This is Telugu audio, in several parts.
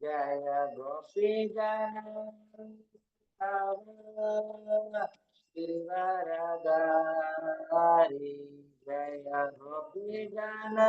Jaya Gopi Jana Sivaradari Jaya Gopi Jana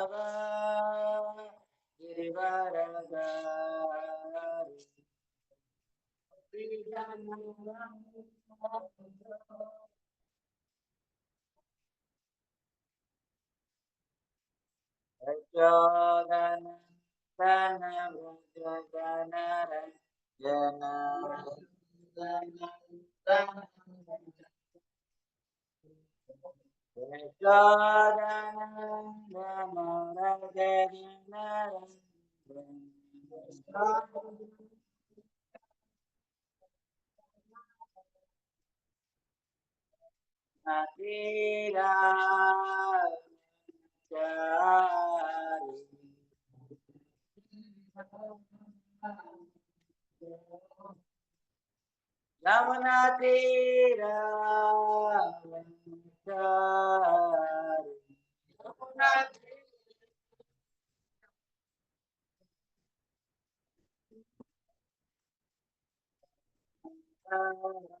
Gopi జన యశోదన తన భుజ Ramana Tera Ramana Tera Ramana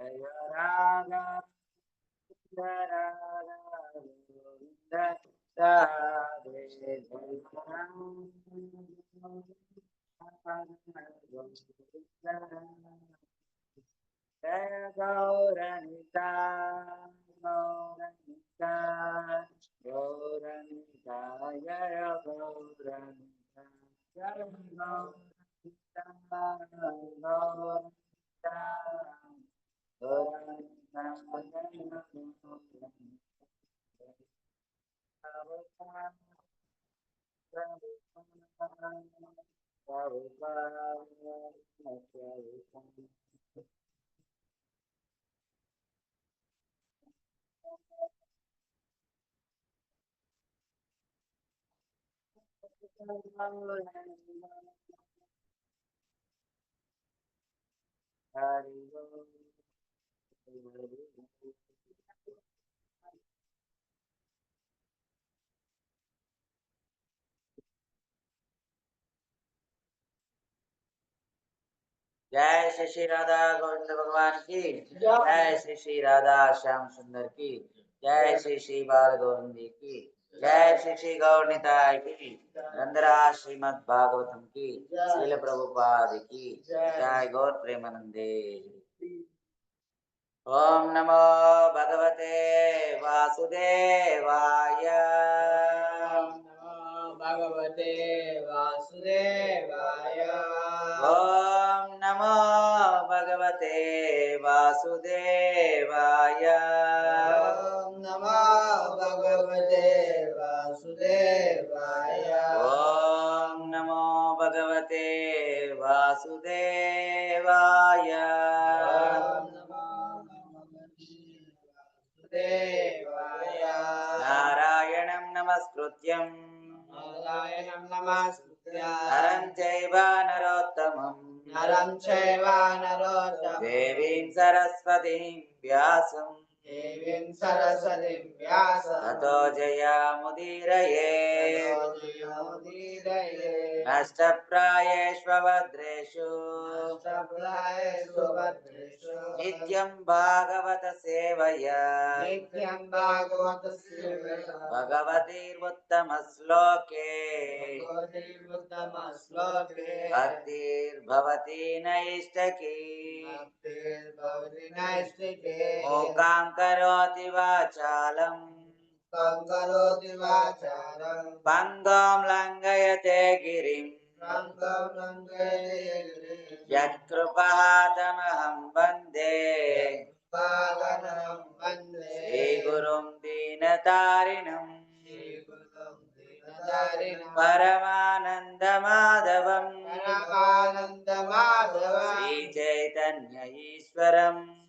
Gauranga, Gauranga, Gauranga, Jaya Gauranga, Jaya Gauranga, Gauranga, Hari जय श्री श्री राधा गोविंद भगवान की। जय। श्री श्री राधा श्याम सुंदर की। जय श्री श्री बाल गोविंदी की। जय श्री श्री गौरनिताय की। नंदरा श्रीमद भागवतम की। श्रील प्रभुपाद की। जय गौर प्रेमानंदे। ओम नमो भगवते वासुदेवाय। भगवते वासुदेवाय। ओम नमो भगवते वासुदेवाय। ॐ नमो भगवते वासुदेवाय। ओम नमो भगवते वासुदेवाय। నమస్కృత్యం నరం చైవ నరోత్తమం నరం చైవ నరోత్తమం దేవీం సరస్వతీం వ్యాసం దేవిం సరస్వతిం వ్యాస తతో జయాముదీరయే నష్టప్రాయేష్వభద్రేషు నష్టప్రాయేష్వభద్రేషు నిత్యం భాగవత సేవయా నిత్యం భాగవత సేవయా శ్లోకే భగవతిర్వుత్తమ శ్లోకే భక్తిర్భవతి నైష్టకి భక్తిర్భవతి నైష్టకి మోకాంక मूकां करोति वाचालम् तं करोति वाचारं पङ्गुं लङ्घयते गिरिम् रङ्गं रङ्गये यत्कृपातमहं वन्दे पावनं वन्दे श्रीगुरुं दीनतारिणम् श्रीगुरुं दीनतारिणं परमानन्दमाधवम् परमानन्दमाधवं श्रीचैतन्य ईश्वरम् श्रीचैतन्य ईश्वर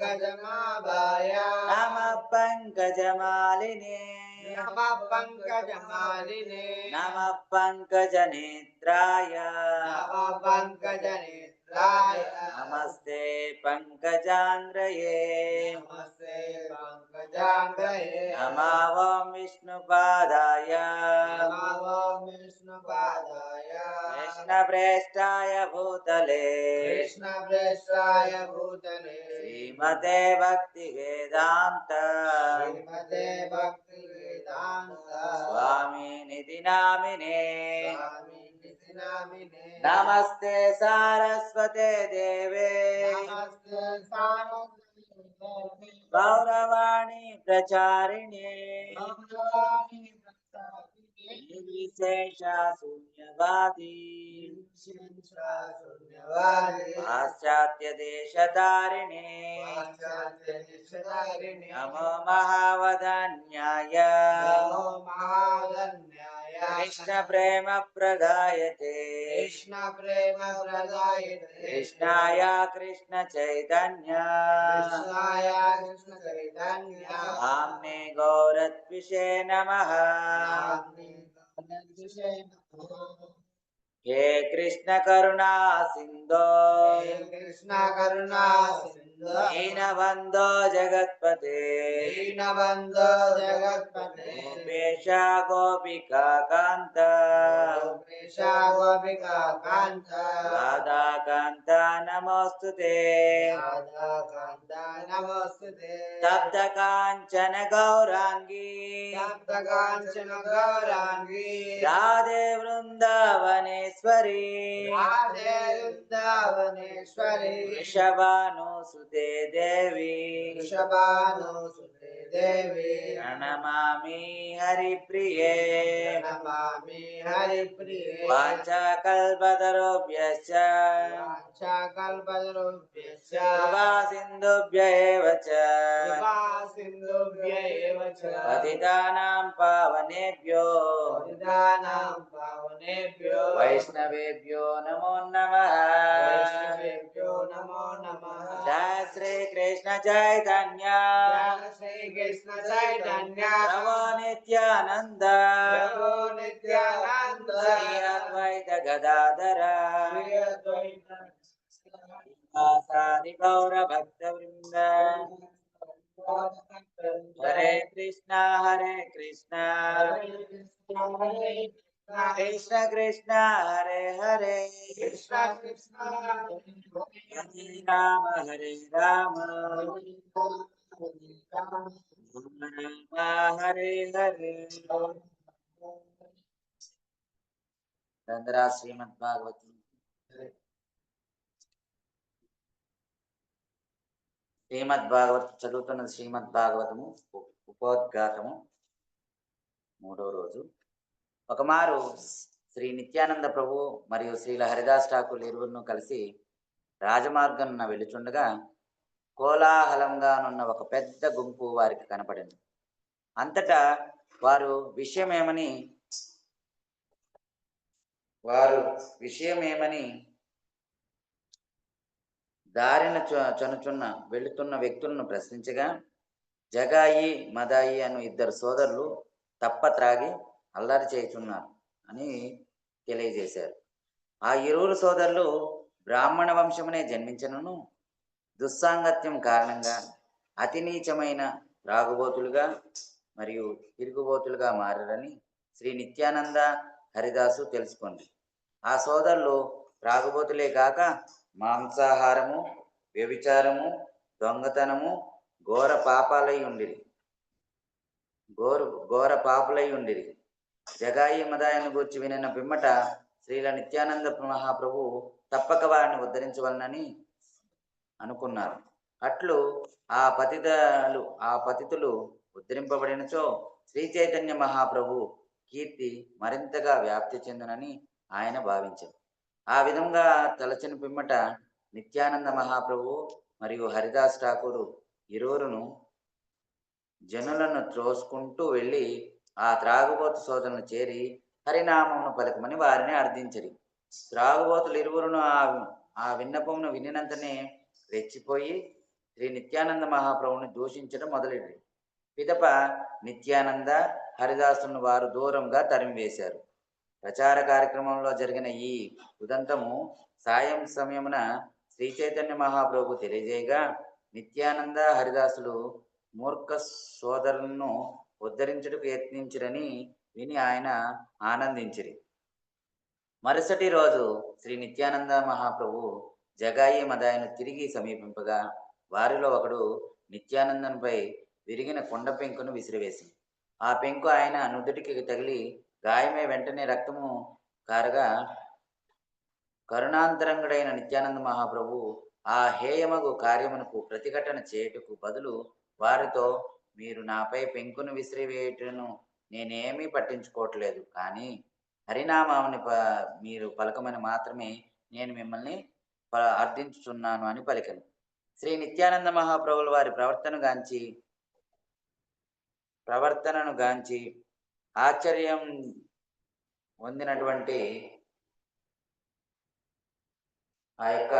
पङ्कजनाभाय नमः पङ्कजमालिने नमः पङ्कजमालिने नमः पङ्कजनेत्राय नमः पङ्कजनेत्राय नमस्ते पङ्कजान्द्रये नमस्ते पङ्कजाङ्गये नमो विष्णुपादाय नमो विष्णुपादाय कृष्णप्रेष्ठाय भूतले कृष्णप्रेष्ठाय भूतले श्रीमते भक्तिवेदान्त श्रीमते भक्तिवेदान्त स्वामिनिधि नामिने నమస్తే సారస్వతే దేవే. గౌరవాణి ప్రచారిణి. గౌరవాణి ప్రసాదిని నిర్విశేష శూన్యవాది. శూన్యవాది పాశ్చాత్య దేశధారిణే పాశ్చాత్య నిషధారిణి నమో మహావదాన్యాయ. నమో మహాధన్యాయ కృష్ణ ప్రేమ ప్రదాయతే కృష్ణ ప్రేమ ప్రదాయితే కృష్ణాయ కృష్ణ చైతన్య కృష్ణాయ కృష్ణ చైతన్య ఆమ్నే గౌరత్విషే నమ హే కృష్ణ కరుణా సింధో కృష్ణ కరుణా సింధు దీనబంధో జగత్పతే దీనబంధో జగత్పతే గోపేశ గోపికా కాంత గోపేశ గోపికా కాంత రాధా కాంత నమోస్తుతే రాధా కాంత నమోస్తుతే సప్త కాంచన గౌరాంగీ సప్త Devi. Shabanu రాధే వృందావనేశ్వరి వృషభానుసుతే దేవి వృషభానుసుతే దేవి ప్రణమామి హరిప్రియే నమామి హరిప్రియ వాంఛకల్పతరుభ్యశ్చ కల్పద్రుభ్యశ్చ కృపా సింధుభ్య ఏవ చ కృపా సింధుభ్య ఏవ చ పతితానాం పావనేభ్యో పతితానాం పావనేభ్యో వైష్ణవేభ్యో నమో నమః వైష్ణవేభ్యో నమో నమః జయ శ్రీ కృష్ణ చైతన్య జయ శ్రీకృష్ణ చైతన్య నమో నిత్యానంద. ప్రభో నిత్యానంద. శ్రీ అద్వైత గదాధర శ్రీ అద్వైత ఆసాది గౌర భక్త వృంద హరే కృష్ణ హరే కృష్ణ కృష్ణ శ్రీమద్ భాగవతం చదువుతున్న చదువుతున్నది శ్రీమద్ భాగవతము ఉపోద్ఘాతము. మూడో రోజు. ఒకమారు శ్రీ నిత్యానంద ప్రభు మరియు శ్రీల హరిదాస్ ఠాకూర్ ఇరువురును కలిసి రాజమార్గంన వెళుచుండగా కోలాహలంగానున్న ఒక పెద్ద గుంపు వారికి కనపడింది. అంతటా వారు విషయమేమని వారు విషయమేమని దారిన చనుచున్న వెళుతున్న వ్యక్తులను ప్రశ్నించగా జగాయి మదాయి అను ఇద్దరు సోదరులు తప్ప త్రాగి అల్లరి చేయుచున్నారు అని తెలియజేశారు. ఆ ఇరువురు సోదరులు బ్రాహ్మణ వంశమునే జన్మించనను దుస్సాంగత్యం కారణంగా అతి నీచమైన రాగుబోతులుగా మరియు తిరుగుబోతులుగా మారని శ్రీ నిత్యానంద హరిదాసు తెలుసుకోండి ఆ సోదరులు రాగుబోతులే కాక మాంసాహారము వ్యభిచారము దొంగతనము ఘోర పాపాలై ఉండిరి. ఘోర ఘోర పాపులై ఉండిరి. జగాయి మదాయను గూర్చి వినిన పిమ్మట శ్రీల నిత్యానంద మహాప్రభు తప్పక వారిని ఉద్ధరించవలనని అనుకున్నారు. అట్లు ఆ పతితలు ఆ పతితులు ఉద్ధరింపబడినచో శ్రీ చైతన్య మహాప్రభు కీర్తి మరింతగా వ్యాప్తి చెందునని ఆయన భావించారు. ఆ విధంగా తలచిన పిమ్మట నిత్యానంద మహాప్రభు మరియు హరిదాస్ ఠాకూరు ఇరువురును జనులను త్రోసుకుంటూ వెళ్ళి ఆ త్రాగుబోతు సోదరులను చేరి హరినామమును పలకమని వారిని అర్థించరు. త్రాగుబోతులు ఇరువురును ఆ ఆ విన్నపమును వినినంతనే రెచ్చిపోయి శ్రీ నిత్యానంద మహాప్రభుని దూషించడం మొదలెడి పిదప నిత్యానంద హరిదాసులను వారు దూరంగా తరిమివేశారు. ప్రచార కార్యక్రమంలో జరిగిన ఈ ఉదంతము సాయం సమయమున శ్రీ చైతన్య మహాప్రభు తెలియజేయగా నిత్యానంద హరిదాసులు మూర్ఖ సోదరులను ఉద్ధరించుటకు యత్నించరని విని ఆయన ఆనందించిరి. మరుసటి రోజు శ్రీ నిత్యానంద మహాప్రభు జగాయి మదాయను తిరిగి సమీపింపగా వారిలో ఒకడు నిత్యానందన్పై విరిగిన కొండ పెంకును విసిరివేసింది. ఆ పెంకు ఆయన నుదుటికి తగిలి గాయమే వెంటనే రక్తము కారగా కరుణాంతరంగుడైన నిత్యానంద మహాప్రభు ఆ హేయమగు కార్యమునకు ప్రతిఘటన చేయుటకు బదులు వారితో మీరు నాపై పెంకును విసిరివేయటను నేనేమీ పట్టించుకోవట్లేదు. కానీ హరినామాన్ని ప మీరు పలకమని మాత్రమే నేను మిమ్మల్ని అర్థించుచున్నాను అని పలికను. శ్రీ నిత్యానంద మహాప్రభుల వారి ప్రవర్తన గాంచి ప్రవర్తనను గాంచి ఆశ్చర్యం పొందినటువంటి ఆ యొక్క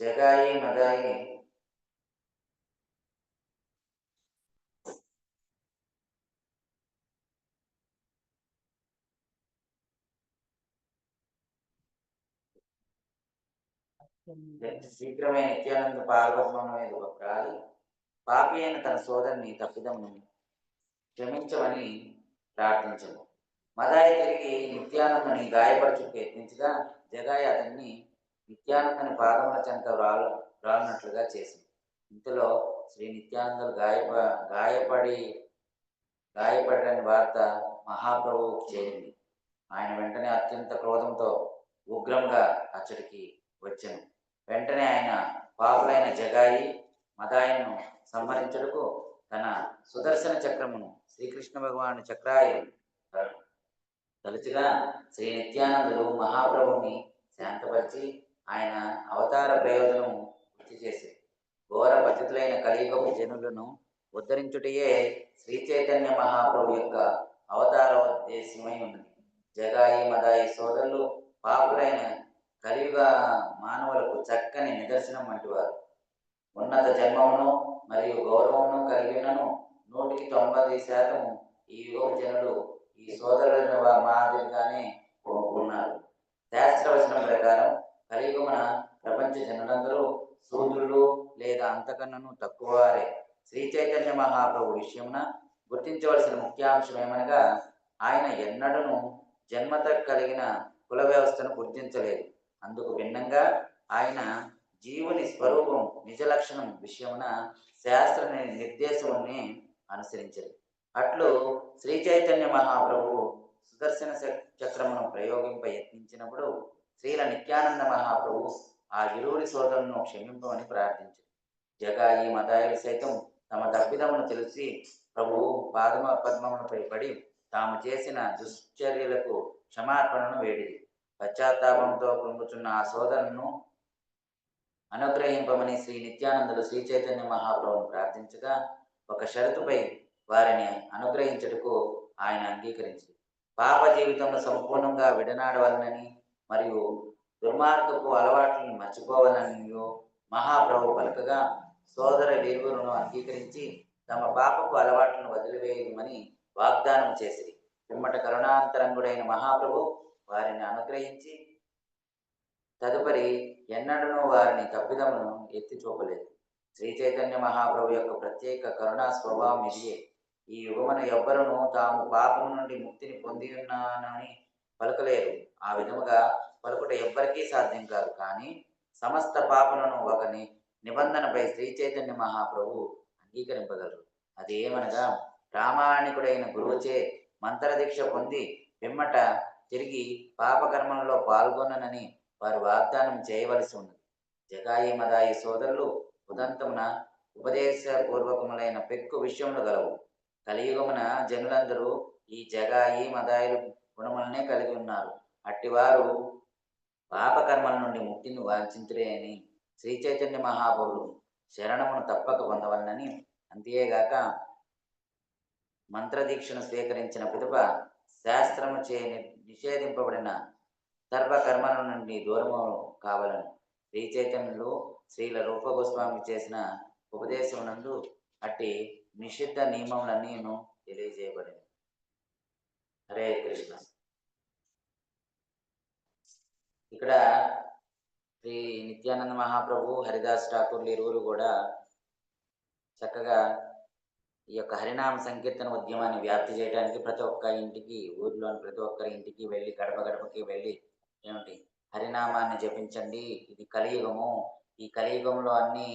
జగాయి మగాయి శీఘ్రమే నిత్యానంద పాల్గొనడం మీద ఒక పాపి అయిన తన సోదరుని తప్పిదమును క్షమించమని ప్రార్థించము. మదాయి తిరిగి నిత్యానందని గాయపరచు ప్రయత్నించగా జగాయి అతన్ని నిత్యానందని పాదముల చెంత రాలు రాలినట్లుగా చేసింది. ఇంతలో శ్రీ నిత్యానందులు గాయప గాయపడి గాయపడని వార్త మహాప్రభువుకు చేరింది. ఆయన వెంటనే అత్యంత క్రోధంతో ఉగ్రంగా అచ్చడికి వచ్చాను. వెంటనే ఆయన పాపులైన జగాయి మదాయిను సంహరించుటకు తన సుదర్శన చక్రమును శ్రీకృష్ణ భగవాను చక్రాయి తలచుగా శ్రీ నిత్యానందులు మహాప్రభుని శాంతపరిచి ఆయన అవతార ప్రయోజనము గుర్తు చేసి. ఘోర పతితులైన కలియుగపు జనులను ఉద్ధరించుటయే శ్రీ చైతన్య మహాప్రభు యొక్క అవతార ఉద్దేశ్యమై ఉన్నది. జగాయి మదాయి సోదరులు పాపులైన కలియుగ మానవులకు చక్కని నిదర్శనం వంటివారు ఉన్నత జన్మమును మరియు గౌరవమును కలిగినను నూటికి తొంభై శాతం ఈ యుగ జనులు ఈ సోదరుల మాదిరిగానే కోరుకున్నారు శాస్త్ర శాస్త్రవచనం ప్రకారం కలియుగమున ప్రపంచ జనులందరూ శూద్రులు లేదా అంతకన్నను తక్కువ వారే. శ్రీ చైతన్య మహాప్రభు విషయమున గుర్తించవలసిన ముఖ్యాంశం ఏమనగా ఆయన ఎన్నడను జన్మత కలిగిన కుల వ్యవస్థను గుర్తించలేదు. అందుకు భిన్నంగా ఆయన జీవుని స్వరూపం నిజ లక్షణం విషయమున శాస్త్ర నిర్దేశముని అనుసరించరు. అట్లు శ్రీ చైతన్య మహాప్రభు సుదర్శన చక్రమును ప్రయోగింప యత్నించినప్పుడు శ్రీల నిత్యానంద మహాప్రభు ఆ ఇరువురి సోదరులను క్షమింపమని ప్రార్థించారు. జగాయి మదాయులు సైతం తమ తప్పిదమును తెలిసి ప్రభు పాదమ పద్మములపై పడి తాము చేసిన దుశ్చర్యలకు క్షమాపణను వేడిది పశ్చాత్తాపంతో కృంగుచున్న ఆ సోదరును అనుగ్రహింపమని శ్రీ నిత్యానందులు శ్రీ చైతన్య మహాప్రభుని ప్రార్థించగా ఒక షరతుపై వారిని అనుగ్రహించుటకు ఆయన అంగీకరించింది పాప జీవితంలో సంపూర్ణంగా విడనాడవలనని మరియు దుర్మార్గపు అలవాట్లను మర్చిపోవాలని మహాప్రభు పలకగా సోదర వీరులను అంగీకరించి తమ పాపపు అలవాట్లను వదిలివేయమని వాగ్దానం చేసి పిమ్మట కరుణాంతరంగుడైన మహాప్రభు వారిని అనుగ్రహించి తదుపరి ఎన్నడనూ వారిని తప్పిదమును ఎత్తి చూపలేదు. శ్రీ చైతన్య మహాప్రభు యొక్క ప్రత్యేక కరుణా స్వభావం ఇదియే. ఈ యుగమున ఎవ్వరూ తాము పాపము నుండి ముక్తిని పొంది ఉన్నానని పలకలేరు. ఆ విధముగా పలుకుట ఎవ్వరికీ సాధ్యం కాదు. కానీ సమస్త పాపలను ఒకని నిబంధనపై శ్రీ చైతన్య మహాప్రభు అంగీకరింపగలరు. అది ఏమనగా ప్రామాణికుడైన గురువుచే మంత్రదీక్ష పొంది పిమ్మట తిరిగి పాపకర్మలలో పాల్గొననని వారు వాగ్దానం చేయవలసి ఉన్నది. జగాయి మదాయి సోదరులు ఉదంతమున ఉపదేశపూర్వకములైన పెక్కు విషయములు గలవు. కలియుగమున జనులందరూ ఈ జగాయి మదాయిలు గుణములనే కలిగి ఉన్నారు. అట్టివారు పాపకర్మల నుండి ముక్తిని వాంఛింతురే అని శ్రీ చైతన్య మహాప్రభుడు శరణమును తప్పక పొందవలనని అంతేగాక మంత్రదీక్షను స్వీకరించిన పిదప శాస్త్రము చే నిషేధింపబడిన సర్వకర్మల నుండి దూరము కావాలని. శ్రీ చైతన్యులు శ్రీల రూపగోస్వామి చేసిన ఉపదేశం నందు అట్టి నిషిద్ధ నియమములన్నీను తెలియజేయబడింది హరే కృష్ణ. ఇక్కడ శ్రీ నిత్యానంద మహాప్రభు హరిదాస్ ఠాకూర్లు ఇరువురు కూడా చక్కగా ఈ యొక్క హరినామ సంకీర్తన ఉద్యమాన్ని వ్యాప్తి చేయడానికి ప్రతి ఒక్క ఇంటికి ఊర్లోని ప్రతి ఒక్కరి ఇంటికి వెళ్ళి గడప గడపకి వెళ్ళి ఏమిటి హరినామాన్ని జపించండి. ఇది కలియుగము. ఈ కలియుగంలో అన్ని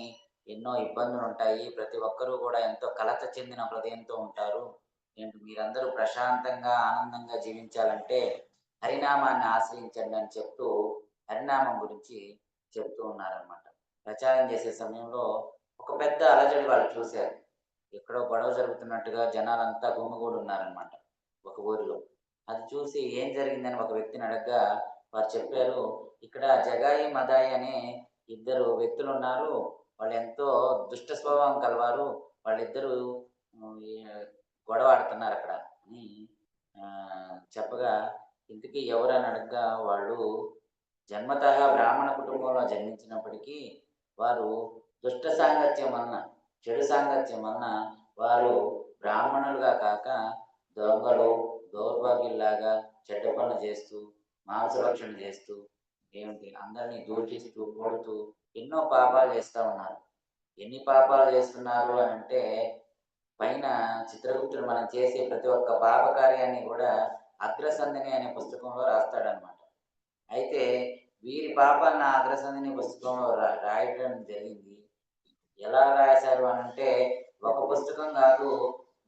ఎన్నో ఇబ్బందులు ఉంటాయి. ప్రతి ఒక్కరూ కూడా ఎంతో కలత చెందిన హృదయంతో ఉంటారు. ఏంటి? మీరందరూ ప్రశాంతంగా ఆనందంగా జీవించాలంటే హరినామాన్ని ఆశ్రయించండి అని చెప్తూ హరినామం గురించి చెప్తూ ఉన్నారనమాట ప్రచారం చేసే సమయంలో ఒక పెద్ద అలజడి వాళ్ళు చూశారు. ఎక్కడో గొడవ జరుగుతున్నట్టుగా జనాలంతా గుమ్మగూడు ఉన్నారనమాట ఒక ఊరిలో. అది చూసి ఏం జరిగిందని ఒక వ్యక్తిని అడగగా వారు చెప్పారు ఇక్కడ జగాయి మదాయి అనే ఇద్దరు వ్యక్తులు ఉన్నారు వాళ్ళు ఎంతో దుష్ట స్వభావం కలవారు. వాళ్ళిద్దరూ గొడవ ఆడుతున్నారు అక్కడ అని చెప్పగా ఇంతకీ ఎవరని అడగగా వాళ్ళు జన్మత బ్రాహ్మణ కుటుంబంలో జన్మించినప్పటికీ వారు దుష్ట సాంగత్యం వలన చెడు సాంగత్యం వలన వారు బ్రాహ్మణులుగా కాక దొంగలు దౌర్భాగ్యుల్లాగా చెడ్డ పనులు చేస్తూ మాంసరక్షణ చేస్తూ ఏమిటి? అందరినీ దూషిస్తూ కొడుతూ ఎన్నో పాపాలు చేస్తూ ఉన్నారు. ఎన్ని పాపాలు చేస్తున్నారు అని అంటే పైన చిత్రగుప్తుడు మనం చేసే ప్రతి ఒక్క పాప కార్యాన్ని కూడా అగ్రసంధిని అనే పుస్తకంలో రాస్తాడనమాట అయితే వీరి పాపాలను అగ్రసంధిని పుస్తకంలో రా- రాయడం జరిగింది. ఎలా రాశారు అని అంటే ఒక పుస్తకం కాదు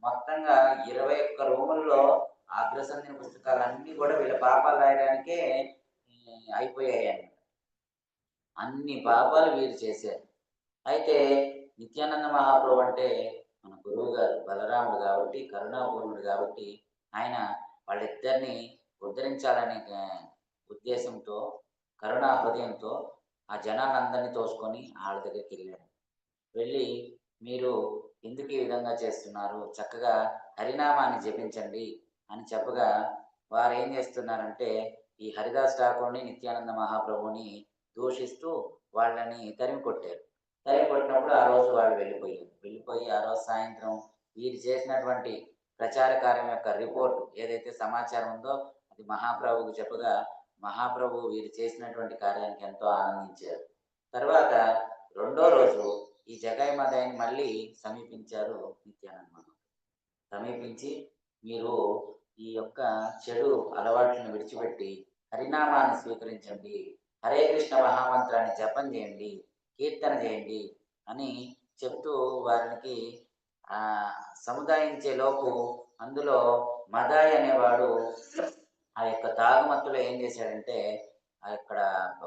మొత్తంగా ఇరవై ఒక్క రూముల్లో అగ్రసంధిన పుస్తకాలన్నీ కూడా వీళ్ళ పాపాలు రాయడానికే అయిపోయాయి అన్నమాట. అన్ని పాపాలు వీరు చేశారు. అయితే నిత్యానంద మహాప్రభు అంటే మన గురువు గారు బలరాముడు కాబట్టి కరుణాపూర్ణుడు కాబట్టి ఆయన వాళ్ళిద్దరిని ఉద్ధరించాలనే ఉద్దేశంతో కరుణా హృదయంతో ఆ జనాలందరినీ తోసుకొని వాళ్ళ దగ్గరికి వెళ్ళాడు వెళ్ళి మీరు ఎందుకు ఈ విధంగా చేస్తున్నారు? చక్కగా హరినామాన్ని జపించండి అని చెప్పగా వారు ఏం చేస్తున్నారంటే ఈ హరిదాస్ ఠాకూర్ని నిత్యానంద మహాప్రభుని దూషిస్తూ వాళ్ళని తరిమి కొట్టారు. తరిమి కొట్టినప్పుడు ఆ రోజు వాళ్ళు వెళ్ళిపోయారు. వెళ్ళిపోయి ఆ రోజు సాయంత్రం వీరు చేసినటువంటి ప్రచార కార్యం యొక్క రిపోర్ట్ ఏదైతే సమాచారం ఉందో అది మహాప్రభుకు చెప్పగా మహాప్రభు వీరు చేసినటువంటి కార్యానికి ఎంతో ఆనందించారు. తర్వాత రెండో రోజు ఈ జగాయి మదాయిని మళ్ళీ సమీపించారు నిత్యానంద సమీపించి మీరు ఈ యొక్క చెడు అలవాట్లను విడిచిపెట్టి హరినామాన్ని స్వీకరించండి. హరే కృష్ణ మహామంత్రాన్ని జపం చేయండి కీర్తన చేయండి అని చెప్తూ వారికి ఆ సముదాయించే లోపు అందులో మదాయ్ అనేవాడు ఆ యొక్క తాగుమత్తులో ఏం చేశాడంటే ఆ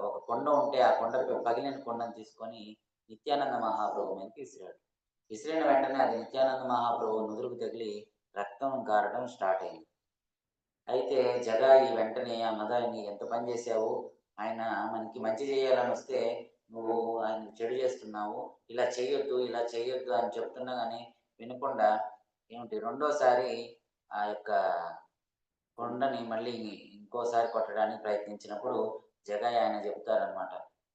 ఒక కొండ ఉంటే ఆ కొండ పగిలిన కొండను తీసుకొని నిత్యానంద మహాప్రభు మీదకి విసిరాడు. విసిరిన వెంటనే అది నిత్యానంద మహాప్రభు నుదురుకు తగిలి రక్తం కారడం స్టార్ట్ అయింది. అయితే జగా ఈ వెంటనే ఆ మదాయిని ఎంత పని చేశావు? ఆయన మనకి మంచి చేయాలని వస్తే నువ్వు ఆయన చెడు చేస్తున్నావు. ఇలా చేయొద్దు ఇలా చేయొద్దు అని చెప్తున్నా కానీ వినకుండా ఏమిటి? రెండోసారి ఆ యొక్క కొండని మళ్ళీ ఇంకోసారి కొట్టడానికి ప్రయత్నించినప్పుడు జగాయి ఆయన చెప్తారనమాట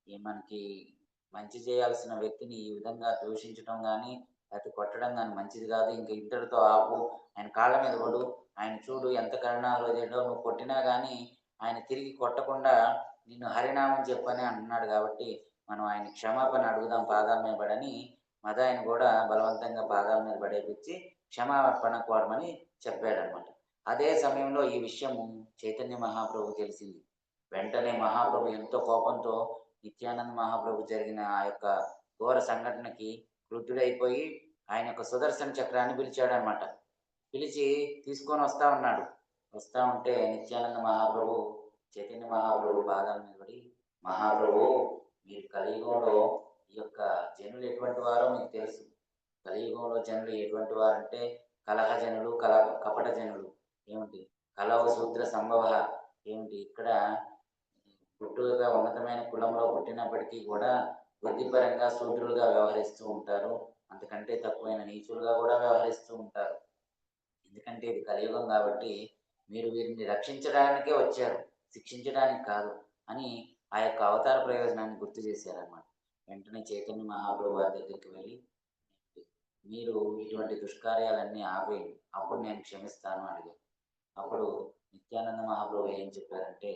ఈ మనకి మంచి చేయాల్సిన వ్యక్తిని ఈ విధంగా దూషించడం కానీ లేకపోతే కొట్టడం కానీ మంచిది కాదు. ఇంకా ఇద్దరితో ఆపు. ఆయన కాళ్ళ మీద పడు. ఆయన చూడు ఎంత కరుణాలోదేడో నువ్వు కొట్టినా కానీ ఆయన తిరిగి కొట్టకుండా నిన్ను హరినామం చెప్పని అంటున్నాడు కాబట్టి మనం ఆయన క్షమాపణ అడుగుదాం పాదాల మీద పడని మద ఆయన కూడా బలవంతంగా పాదాల మీద పడేపించి క్షమాపణ కోరమని చెప్పాడనమాట అదే సమయంలో ఈ విషయం చైతన్య మహాప్రభు తెలిసింది. వెంటనే మహాప్రభు ఎంతో కోపంతో నిత్యానంద మహాప్రభు జరిగిన ఆ యొక్క ఘోర సంఘటనకి క్రుద్ధుడైపోయి ఆయన యొక్క సుదర్శన చక్రాన్ని పిలిచాడు అనమాట పిలిచి తీసుకొని వస్తా ఉన్నాడు. వస్తా ఉంటే నిత్యానంద మహాప్రభు చైతన్య మహాప్రభు పాదాల మీద పడి మహాప్రభు మీరు కలియుగంలో ఈ యొక్క జనులు ఎటువంటి వారో మీకు తెలుసు. కలియుగంలో జనులు ఎటువంటి వారంటే కలహ జనులు కల కపట జనులు. ఏమిటి? కలవ సూత్ర సంభవ. ఏమిటి? ఇక్కడ పుట్టుకగా ఉన్నతమైన కులంలో పుట్టినప్పటికీ కూడా బుద్ధిపరంగా శూద్రులుగా వ్యవహరిస్తూ ఉంటారు. అంతకంటే తక్కువైన నీచులుగా కూడా వ్యవహరిస్తూ ఉంటారు. ఎందుకంటే ఇది కలియుగం కాబట్టి మీరు వీరిని రక్షించడానికే వచ్చారు శిక్షించడానికి కాదు అని ఆ యొక్క అవతార ప్రయోజనాన్ని గుర్తు చేశారన్నమాట. వెంటనే చైతన్య మహాప్రభు వారి దగ్గరికి వెళ్ళి మీరు ఇటువంటి దుష్కార్యాలన్నీ ఆపేయండి అప్పుడు నేను క్షమిస్తాను అడిగాను అప్పుడు నిత్యానంద మహాప్రభు ఏం చెప్పారంటే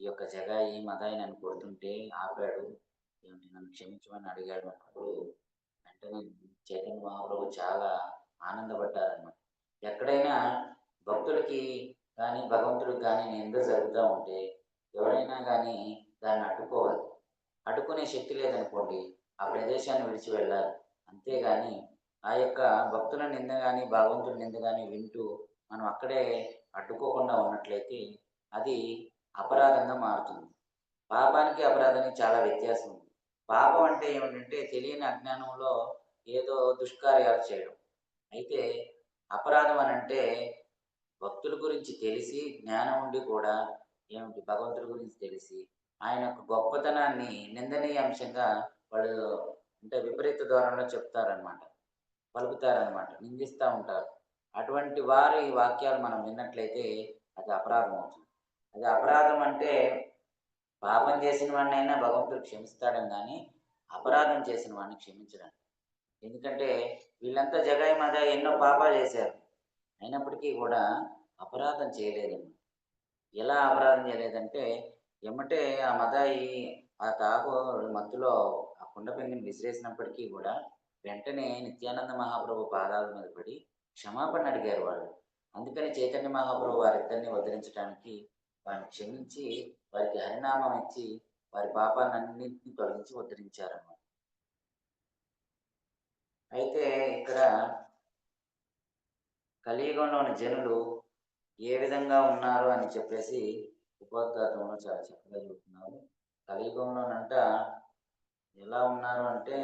ఈ యొక్క జగాయి మదాయి నన్ను కొడుతుంటే ఆపాడు. నన్ను క్షమించమని అడిగాడు అన్నప్పుడు వెంటనే చైతన్య మహాప్రభు చాలా ఆనందపడ్డారన్నమాట. ఎక్కడైనా భక్తులకి కానీ భగవంతుడికి కానీ నింద జరుగుతూ ఉంటే ఎవరైనా కానీ దాన్ని అడ్డుకోవాలి. అడ్డుకునే శక్తి లేదనుకోండి ఆ ప్రదేశాన్ని విడిచి వెళ్ళాలి. అంతేగాని ఆ యొక్క భక్తుల నింద కానీ భగవంతుడి నింద కానీ వింటూ మనం అక్కడే అడ్డుకోకుండా ఉన్నట్లయితే అది అపరాధంగా మారుతుంది. పాపానికి అపరాధానికి చాలా వ్యత్యాసం ఉంది. పాపం అంటే ఏమిటంటే తెలియని అజ్ఞానంలో ఏదో దుష్కార్యాలు చేయడం. అయితే అపరాధం అని అంటే భక్తుల గురించి తెలిసి జ్ఞానం ఉండి కూడా ఏమిటి? భగవంతుడి గురించి తెలిసి ఆయన యొక్క గొప్పతనాన్ని నిందనీయ అంశంగా వాళ్ళు అంటే విపరీత ధోరణిలో చెప్తారనమాట పలుకుతారనమాట నిందిస్తూ ఉంటారు. అటువంటి వారి వాక్యాలు మనం విన్నట్లయితే అది అపరాధం అవుతుంది అది అపరాధం అంటే పాపం చేసిన వాడినైనా భగవంతుడు క్షమిస్తాడని కానీ అపరాధం చేసిన వాడిని క్షమించడం. ఎందుకంటే వీళ్ళంతా జగాయి మాద ఎన్నో పాపాలు చేశారు. అయినప్పటికీ కూడా అపరాధం చేయలేదు ఎలా అపరాధం చేయలేదంటే ఎమ్మటే ఆ మదాయి ఆ తాగు మత్తులో ఆ కుండ పెంగిని విసిరేసినప్పటికీ కూడా వెంటనే నిత్యానంద మహాప్రభు పాదాల మీద పడి క్షమాపణ అడిగారు వాళ్ళు. అందుకని చైతన్య మహాప్రభు వారిద్దరిని వదిలించడానికి వారిని క్షమించి వారికి హరినామం ఇచ్చి వారి పాపాలన్నింటినీ తొలగించి ఉద్ధరించారన్నమాట. అయితే ఇక్కడ కలియుగంలోని జనులు ఏ విధంగా ఉన్నారు అని చెప్పేసి ఉపోద్ఘాతంలో చాలా చక్కగా చెబుతున్నారు. కలియుగంలోనంట ఎలా ఉన్నారు అంటే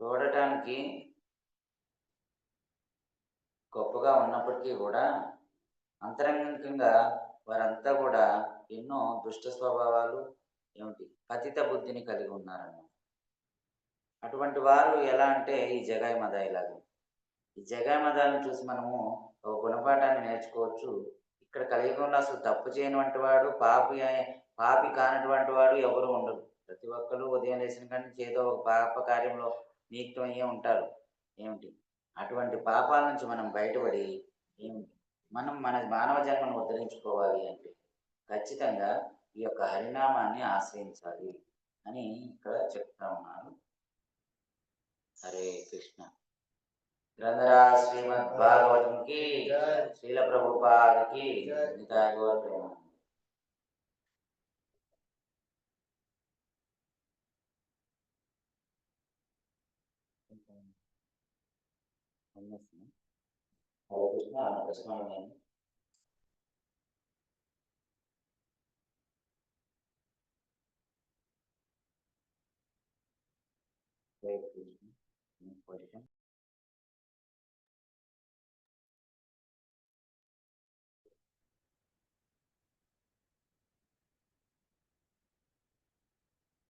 చూడటానికి గొప్పగా ఉన్నప్పటికీ కూడా అంతరంగికంగా వారంతా కూడా ఎన్నో దుష్ట స్వభావాలు ఏమిటి? పతిత బుద్ధిని కలిగి ఉన్నారన్నమాట. అటువంటి వారు ఎలా అంటే ఈ జగాయి మదాయిలాగా ఈ జగాయి మదాలను చూసి మనము ఒక గుణపాఠాన్ని నేర్చుకోవచ్చు. ఇక్కడ కలియుగంలో అసలు తప్పు చేయనటువంటి వాడు పాపి పాపి కానటువంటి వాడు ఎవరు ఉండరు. ప్రతి ఒక్కరు ఉదయం లేచిన కానీ ఏదో ఒక పాప కార్యంలో నియుక్తం అయ్యే ఉంటారు. ఏమిటి? అటువంటి పాపాల నుంచి మనం బయటపడి మనం మన మానవ జన్మను ఉద్ధరించుకోవాలి అంటే ఖచ్చితంగా ఈ యొక్క హరినామాన్ని ఆశ్రయించాలి అని ఇక్కడ చెప్తా ఉన్నాను. హరే కృష్ణ. గ్రంథరా శ్రీమద్ భాగవతం కి శ్రీల ప్రభుపాదికి నితాయ గౌర ప్రేమానంద. హరే కృష్ణ కృష్ణ హరే కృష్ణ పొజిషన్